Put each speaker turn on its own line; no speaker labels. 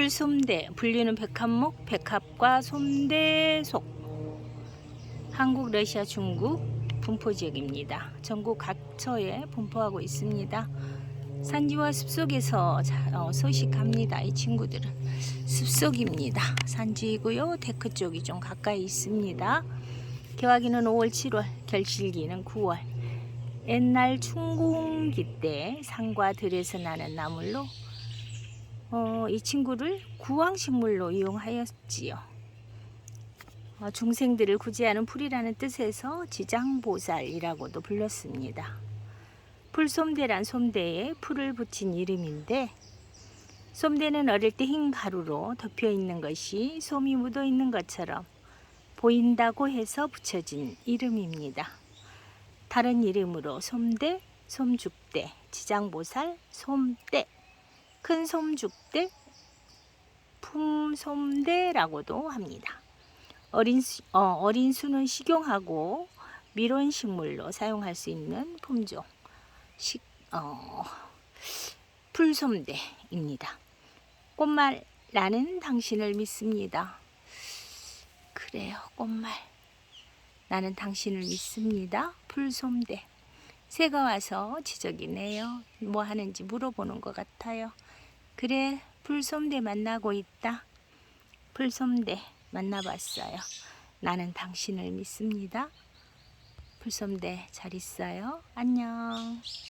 풀솜대 불리는 백합목 백합과 솜대속. 한국 러시아 중국 분포 지역입니다. 전국 각처에 분포하고 있습니다. 산지와 숲속에서 자- 어, 서식합니다. 이 친구들은. 숲속입니다. 산지이고요. 데크 쪽이 좀 가까이 있습니다. 개화기는 5월 7월 결실기는 9월. 옛날 충공기 때 산과 들에서 나는 나물로 어, 이 친구를 구황식물로 이용하였지요. 어, 중생들을 구제하는 풀이라는 뜻에서 지장보살이라고도 불렀습니다. 풀솜대란 솜대에 풀을 붙인 이름인데 솜대는 어릴 때 흰 가루로 덮여 있는 것이 솜이 묻어 있는 것처럼 보인다고 해서 붙여진 이름입니다. 다른 이름으로 솜대, 솜죽대, 지장보살, 솜대 큰 솜죽대, 품솜대라고도 합니다. 어린, 수- 어, 어린 수는 식용하고 밀원식물로 사용할 수 있는 품종, 식, 어, 풀솜대입니다. 꽃말, 나는 당신을 믿습니다. 그래요, 꽃말. 나는 당신을 믿습니다. 풀솜대. 새가 와서 지적이네요. 뭐 하는지 물어보는 것 같아요. 그래, 풀솜대 만나고 있다. 풀솜대 만나봤어요. 나는 당신을 믿습니다. 풀솜대 잘 있어요. 안녕.